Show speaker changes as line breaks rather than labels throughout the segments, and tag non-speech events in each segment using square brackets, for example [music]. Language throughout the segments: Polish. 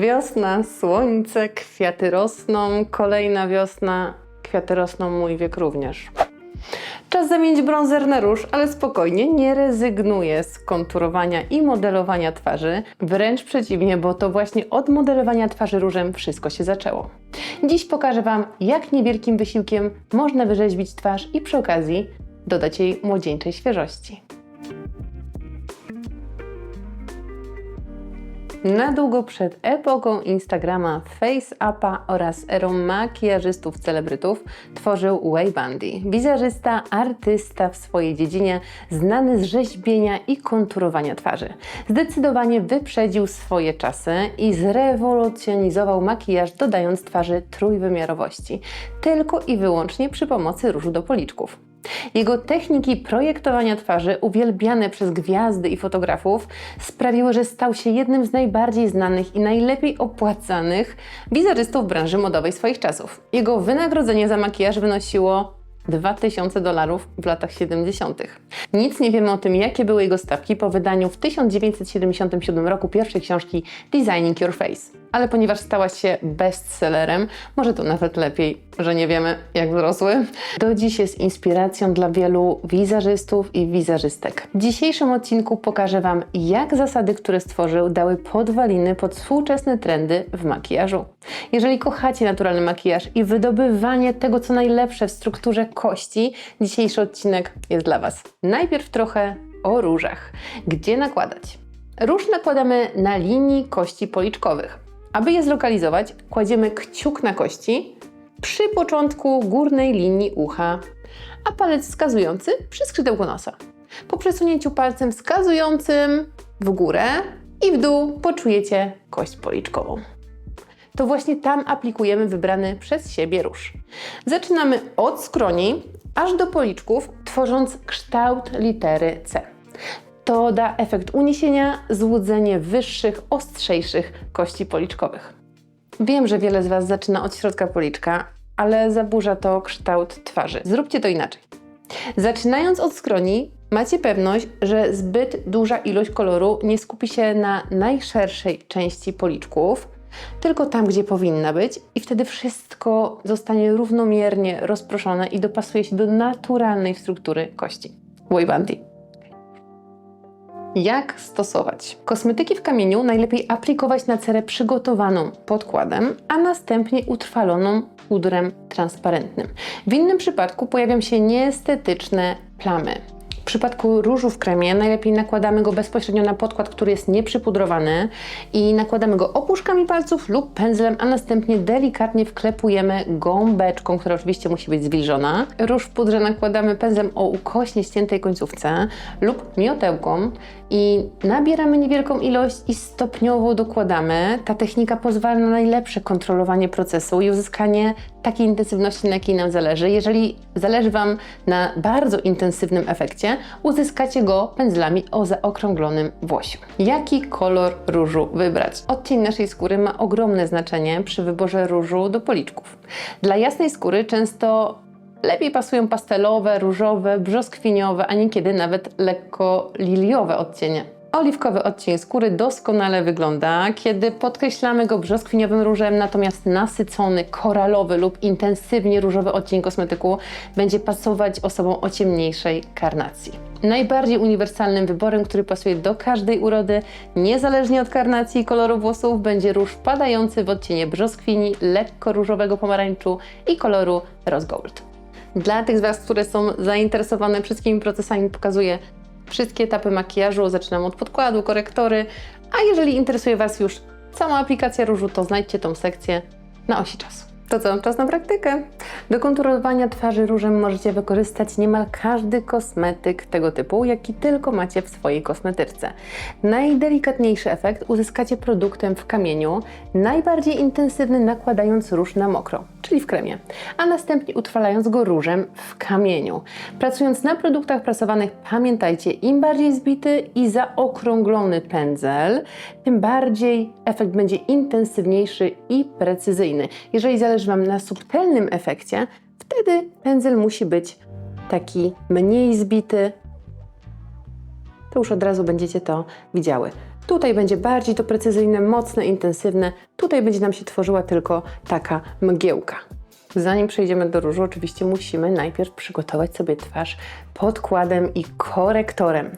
Wiosna, słońce, kwiaty rosną, kolejna wiosna, kwiaty rosną, mój wiek również. Czas zamienić bronzer na róż, ale spokojnie, nie rezygnuję z konturowania i modelowania twarzy. Wręcz przeciwnie, bo to właśnie od modelowania twarzy różem wszystko się zaczęło. Dziś pokażę Wam, jak niewielkim wysiłkiem można wyrzeźbić twarz i przy okazji dodać jej młodzieńczej świeżości. Na długo przed epoką Instagrama, Face-Upa oraz erą makijażystów, celebrytów tworzył Way Bundy. Wizerzysta, artysta w swojej dziedzinie, znany z rzeźbienia i konturowania twarzy. Zdecydowanie wyprzedził swoje czasy i zrewolucjonizował makijaż, dodając twarzy trójwymiarowości. Tylko i wyłącznie przy pomocy różu do policzków. Jego techniki projektowania twarzy, uwielbiane przez gwiazdy i fotografów, sprawiły, że stał się jednym z najbardziej znanych i najlepiej opłacanych wizerzystów branży modowej swoich czasów. Jego wynagrodzenie za makijaż wynosiło 2000 dolarów w latach 70. Nic nie wiemy o tym, jakie były jego stawki po wydaniu w 1977 roku pierwszej książki Designing Your Face. Ale ponieważ stała się bestsellerem, może to nawet lepiej, że nie wiemy, jak wzrosły, do dziś jest inspiracją dla wielu wizerzystów i wizerzystek. W dzisiejszym odcinku pokażę Wam, jak zasady, które stworzył, dały podwaliny pod współczesne trendy w makijażu. Jeżeli kochacie naturalny makijaż i wydobywanie tego, co najlepsze w strukturze kości, dzisiejszy odcinek jest dla Was. Najpierw trochę o różach. Gdzie nakładać? Róż nakładamy na linii kości policzkowych. Aby je zlokalizować, kładziemy kciuk na kości przy początku górnej linii ucha, a palec wskazujący przy skrzydełku nosa. Po przesunięciu palcem wskazującym w górę i w dół poczujecie kość policzkową. To właśnie tam aplikujemy wybrany przez siebie róż. Zaczynamy od skroni aż do policzków, tworząc kształt litery C. To da efekt uniesienia, złudzenie wyższych, ostrzejszych kości policzkowych. Wiem, że wiele z Was zaczyna od środka policzka, ale zaburza to kształt twarzy. Zróbcie to inaczej. Zaczynając od skroni, macie pewność, że zbyt duża ilość koloru nie skupi się na najszerszej części policzków, tylko tam, gdzie powinna być, i wtedy wszystko zostanie równomiernie rozproszone i dopasuje się do naturalnej struktury kości. Waybandy. Jak stosować? Kosmetyki w kamieniu najlepiej aplikować na cerę przygotowaną podkładem, a następnie utrwaloną pudrem transparentnym. W innym przypadku pojawią się nieestetyczne plamy. W przypadku różu w kremie najlepiej nakładamy go bezpośrednio na podkład, który jest nieprzypudrowany i nakładamy go opuszkami palców lub pędzlem, a następnie delikatnie wklepujemy gąbeczką, która oczywiście musi być zwilżona. Róż w pudrze nakładamy pędzlem o ukośnie ściętej końcówce lub miotełką i nabieramy niewielką ilość i stopniowo dokładamy. Ta technika pozwala na najlepsze kontrolowanie procesu i uzyskanie takiej intensywności, na jakiej nam zależy. Jeżeli zależy Wam na bardzo intensywnym efekcie, uzyskacie go pędzlami o zaokrąglonym włosiu. Jaki kolor różu wybrać? Odcień naszej skóry ma ogromne znaczenie przy wyborze różu do policzków. Dla jasnej skóry często Lepiej pasują pastelowe, różowe, brzoskwiniowe, a niekiedy nawet lekko liliowe odcienie. Oliwkowy odcień skóry doskonale wygląda, kiedy podkreślamy go brzoskwiniowym różem, natomiast nasycony, koralowy lub intensywnie różowy odcień kosmetyku będzie pasować osobom o ciemniejszej karnacji. Najbardziej uniwersalnym wyborem, który pasuje do każdej urody, niezależnie od karnacji i koloru włosów, będzie róż wpadający w odcienie brzoskwini, lekko różowego pomarańczu i koloru rose gold. Dla tych z Was, które są zainteresowane wszystkimi procesami, pokazuję wszystkie etapy makijażu. Zaczynam od podkładu, korektory, a jeżeli interesuje Was już cała aplikacja różu, to znajdźcie tą sekcję na osi czasu. To co, czas na praktykę. Do konturowania twarzy różem możecie wykorzystać niemal każdy kosmetyk tego typu, jaki tylko macie w swojej kosmetyczce. Najdelikatniejszy efekt uzyskacie produktem w kamieniu, najbardziej intensywny nakładając róż na mokro, czyli w kremie, a następnie utrwalając go różem w kamieniu. Pracując na produktach prasowanych, pamiętajcie, im bardziej zbity i zaokrąglony pędzel, tym bardziej efekt będzie intensywniejszy i precyzyjny. Jeżeli zależy Wam na subtelnym efekcie, wtedy pędzel musi być taki mniej zbity, to już od razu będziecie to widziały. Tutaj będzie bardziej to precyzyjne, mocne, intensywne. Tutaj będzie nam się tworzyła tylko taka mgiełka. Zanim przejdziemy do różu, oczywiście musimy najpierw przygotować sobie twarz podkładem i korektorem.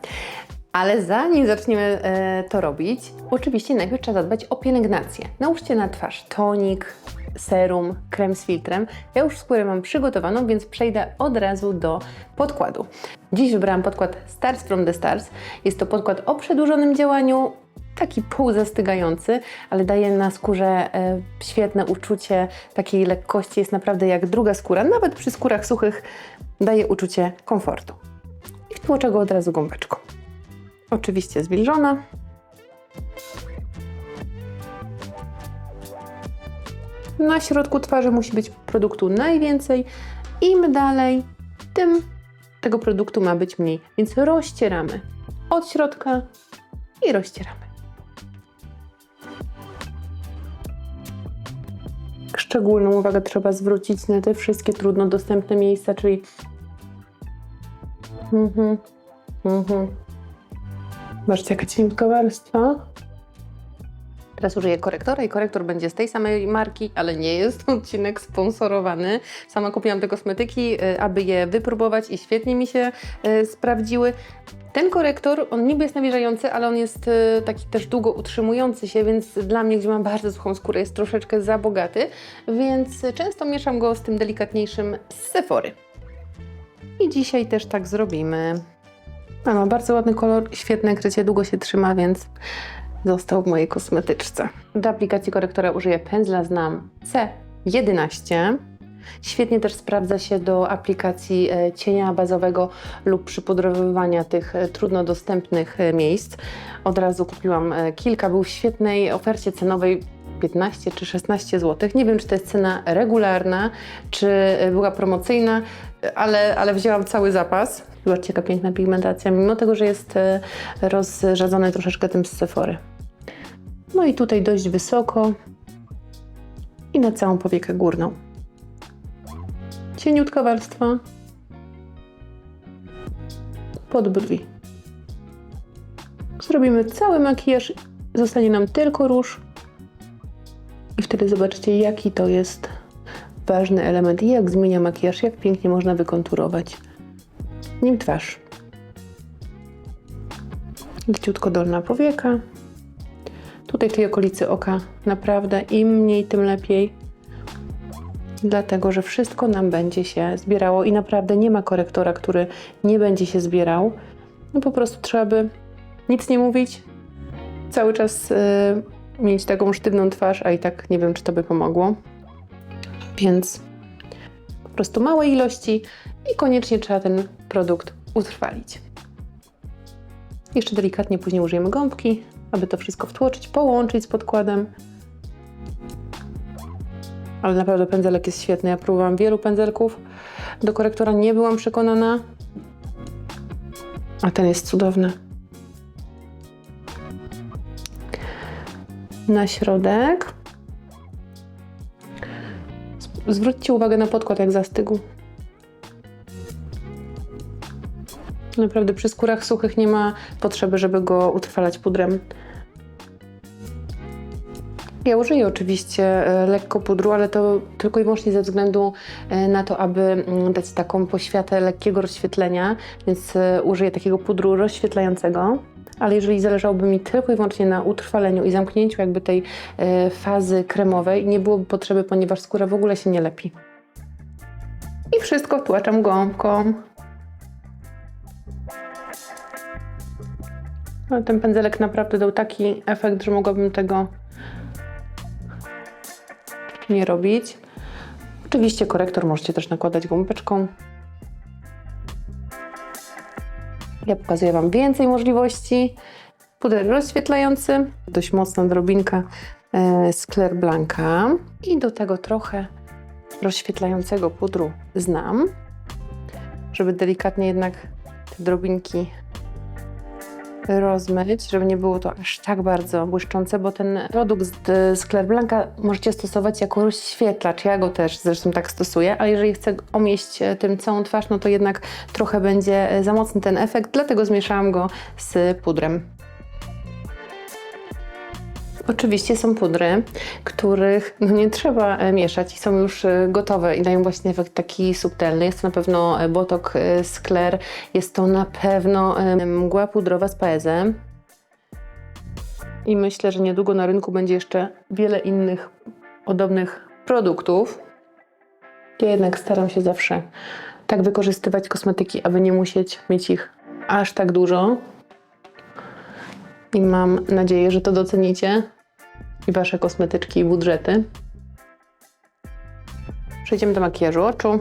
Ale zanim zaczniemy e, to robić, oczywiście najpierw trzeba zadbać o pielęgnację. Nałóżcie na twarz tonik, serum, krem z filtrem. Ja już skórę mam przygotowaną, więc przejdę od razu do podkładu. Dziś wybrałam podkład Stars from the Stars. Jest to podkład o przedłużonym działaniu, taki półzastygający, ale daje na skórze e, świetne uczucie takiej lekkości. Jest naprawdę jak druga skóra, nawet przy skórach suchych daje uczucie komfortu. I wtłoczę go od razu gąbeczką. Oczywiście zwilżona. Na środku twarzy musi być produktu najwięcej. Im dalej, tym tego produktu ma być mniej. Więc rozcieramy od środka i rozcieramy. Szczególną uwagę trzeba zwrócić na te wszystkie trudno dostępne miejsca, czyli mhm, mhm. Zobaczcie, jaka cieniutka warstwa. Teraz użyję korektora i korektor będzie z tej samej marki, ale nie jest [laughs] odcinek sponsorowany. Sama kupiłam te kosmetyki, y, aby je wypróbować i świetnie mi się y, sprawdziły. Ten korektor, on niby jest nawilżający, ale on jest y, taki też długo utrzymujący się, więc dla mnie, gdzie mam bardzo suchą skórę, jest troszeczkę za bogaty, więc często mieszam go z tym delikatniejszym z Sephory. I dzisiaj też tak zrobimy. A ma bardzo ładny kolor, świetne krycie, długo się trzyma, więc został w mojej kosmetyczce. Do aplikacji korektora użyję pędzla Znam C11. Świetnie też sprawdza się do aplikacji e, cienia bazowego lub przypudrowywania tych e, trudno dostępnych e, miejsc. Od razu kupiłam kilka, był w świetnej ofercie cenowej 15 czy 16 zł. Nie wiem, czy to jest cena regularna, czy była promocyjna, ale, ale wzięłam cały zapas. Zobaczcie, jaka piękna pigmentacja, mimo tego, że jest e, rozrzadzony troszeczkę tym z Sephory. No i tutaj dość wysoko i na całą powiekę górną. Cieniutka warstwa pod brwi. Zrobimy cały makijaż, zostanie nam tylko róż i wtedy zobaczycie, jaki to jest ważny element i jak zmienia makijaż, jak pięknie można wykonturować nim twarz. Leciutko dolna powieka. Tutaj w tej okolicy oka naprawdę im mniej, tym lepiej. Dlatego, że wszystko nam będzie się zbierało i naprawdę nie ma korektora, który nie będzie się zbierał. No po prostu trzeba by nic nie mówić, cały czas y, mieć taką sztywną twarz, a i tak nie wiem, czy to by pomogło. Więc po prostu małe ilości i koniecznie trzeba ten produkt utrwalić. Jeszcze delikatnie później użyjemy gąbki, aby to wszystko wtłoczyć, połączyć z podkładem. Ale naprawdę pędzelek jest świetny. Ja próbowałam wielu pędzelków. Do korektora nie byłam przekonana. A ten jest cudowny. Na środek. Zwróćcie uwagę na podkład, jak zastygł. Naprawdę przy skórach suchych nie ma potrzeby, żeby go utrwalać pudrem. Ja użyję oczywiście e, lekko pudru, ale to tylko i wyłącznie ze względu e, na to, aby mm, dać taką poświatę lekkiego rozświetlenia, więc e, użyję takiego pudru rozświetlającego. Ale jeżeli zależałoby mi tylko i wyłącznie na utrwaleniu i zamknięciu jakby tej e, fazy kremowej, nie byłoby potrzeby, ponieważ skóra w ogóle się nie lepi. I wszystko wtłaczam gąbką. Ten pędzelek naprawdę dał taki efekt, że mogłabym tego nie robić. Oczywiście korektor możecie też nakładać gąbeczką. Ja pokazuję Wam więcej możliwości. Puder rozświetlający, dość mocna drobinka e, z Claire Blanca i do tego trochę rozświetlającego pudru znam, żeby delikatnie jednak te drobinki rozmyć, żeby nie było to aż tak bardzo błyszczące, bo ten produkt z, z Claire Blanca możecie stosować jako rozświetlacz. Ja go też zresztą tak stosuję, ale jeżeli chcę omieść e, tym całą twarz, no to jednak trochę będzie e, za mocny ten efekt, dlatego zmieszałam go z pudrem. Oczywiście są pudry, których no nie trzeba e, mieszać i są już e, gotowe i dają właśnie efekt taki subtelny. Jest to na pewno e, Botok Skler, jest to na pewno mgła pudrowa z paezem. I myślę, że niedługo na rynku będzie jeszcze wiele innych podobnych produktów. Ja jednak staram się zawsze tak wykorzystywać kosmetyki, aby nie musieć mieć ich aż tak dużo. I mam nadzieję, że to docenicie i Wasze kosmetyczki i budżety. Przejdziemy do makijażu oczu.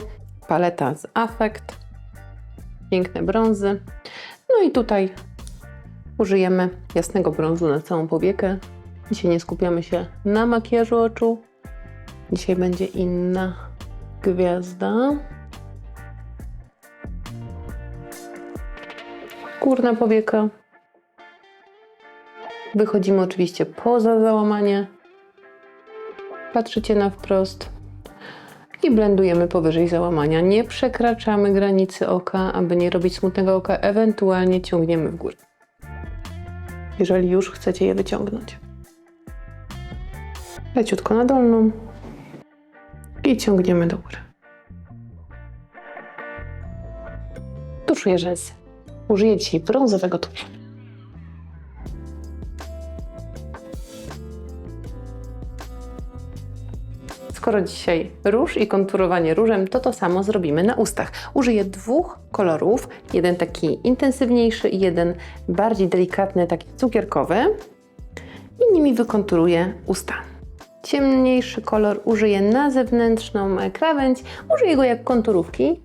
Paleta z Affect. Piękne brązy. No i tutaj użyjemy jasnego brązu na całą powiekę. Dzisiaj nie skupiamy się na makijażu oczu. Dzisiaj będzie inna gwiazda. Górna powieka. Wychodzimy oczywiście poza załamanie. Patrzycie na wprost i blendujemy powyżej załamania. Nie przekraczamy granicy oka, aby nie robić smutnego oka, ewentualnie ciągniemy w górę. Jeżeli już chcecie je wyciągnąć. Leciutko na dolną i ciągniemy do góry. Tuszuję rzęsy. Użyję dzisiaj brązowego tuszu. Skoro dzisiaj róż i konturowanie różem, to to samo zrobimy na ustach. Użyję dwóch kolorów, jeden taki intensywniejszy i jeden bardziej delikatny, taki cukierkowy i nimi wykonturuję usta. Ciemniejszy kolor użyję na zewnętrzną krawędź, użyję go jak konturówki.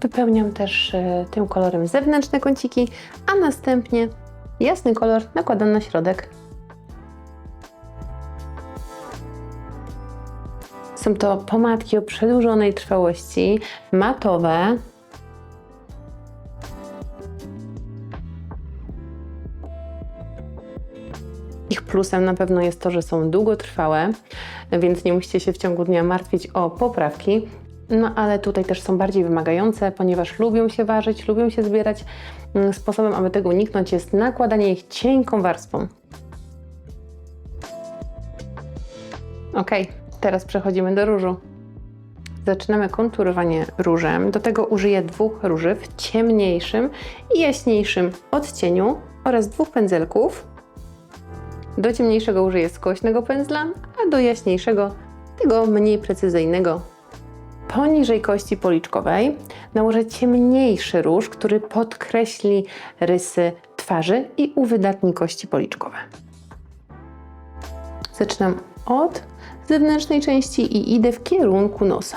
Wypełniam też e, tym kolorem zewnętrzne kąciki, a następnie jasny kolor nakładam na środek. Są to pomadki o przedłużonej trwałości, matowe. Ich plusem na pewno jest to, że są długotrwałe, więc nie musicie się w ciągu dnia martwić o poprawki. No ale tutaj też są bardziej wymagające, ponieważ lubią się ważyć, lubią się zbierać. Mm, Sposobem, aby tego uniknąć, jest nakładanie ich cienką warstwą. Ok, teraz przechodzimy do różu. Zaczynamy konturowanie różem. Do tego użyję dwóch róży w ciemniejszym i jaśniejszym odcieniu oraz dwóch pędzelków. Do ciemniejszego użyję skośnego pędzla, a do jaśniejszego tego mniej precyzyjnego poniżej kości policzkowej nałożę ciemniejszy róż, który podkreśli rysy twarzy i uwydatni kości policzkowe. Zaczynam od zewnętrznej części i idę w kierunku nosa.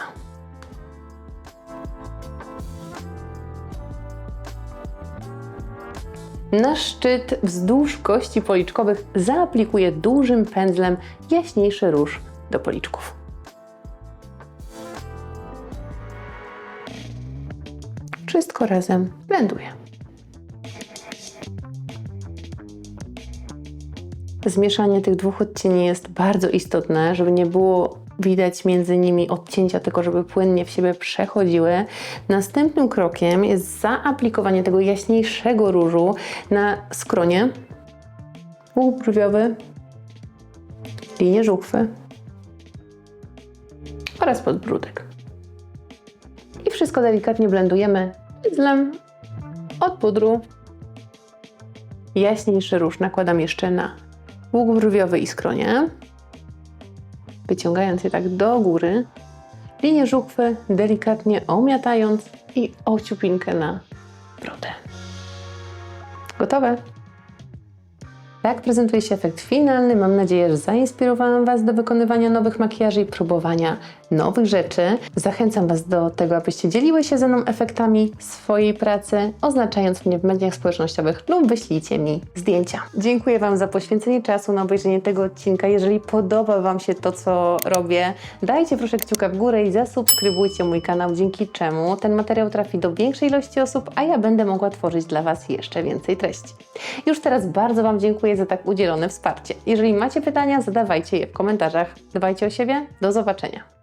Na szczyt wzdłuż kości policzkowych zaaplikuję dużym pędzlem jaśniejszy róż do policzków. Wszystko razem blenduję. Zmieszanie tych dwóch odcieni jest bardzo istotne, żeby nie było widać między nimi odcięcia, tylko żeby płynnie w siebie przechodziły. Następnym krokiem jest zaaplikowanie tego jaśniejszego różu na skronie, łuk brwiowy, linię żuchwy oraz podbródek. I wszystko delikatnie blendujemy pędzlem od pudru. Jaśniejszy róż nakładam jeszcze na łuk brwiowy i skronie, wyciągając je tak do góry. Linię żuchwy delikatnie omiatając i ociupinkę na brodę. Gotowe? Tak prezentuje się efekt finalny. Mam nadzieję, że zainspirowałam Was do wykonywania nowych makijaży i próbowania nowych rzeczy. Zachęcam Was do tego, abyście dzieliły się ze mną efektami swojej pracy, oznaczając mnie w mediach społecznościowych lub wyślijcie mi zdjęcia. Dziękuję Wam za poświęcenie czasu na obejrzenie tego odcinka. Jeżeli podoba Wam się to, co robię, dajcie proszę kciuka w górę i zasubskrybujcie mój kanał, dzięki czemu ten materiał trafi do większej ilości osób, a ja będę mogła tworzyć dla Was jeszcze więcej treści. Już teraz bardzo Wam dziękuję za tak udzielone wsparcie. Jeżeli macie pytania, zadawajcie je w komentarzach. Dbajcie o siebie. Do zobaczenia.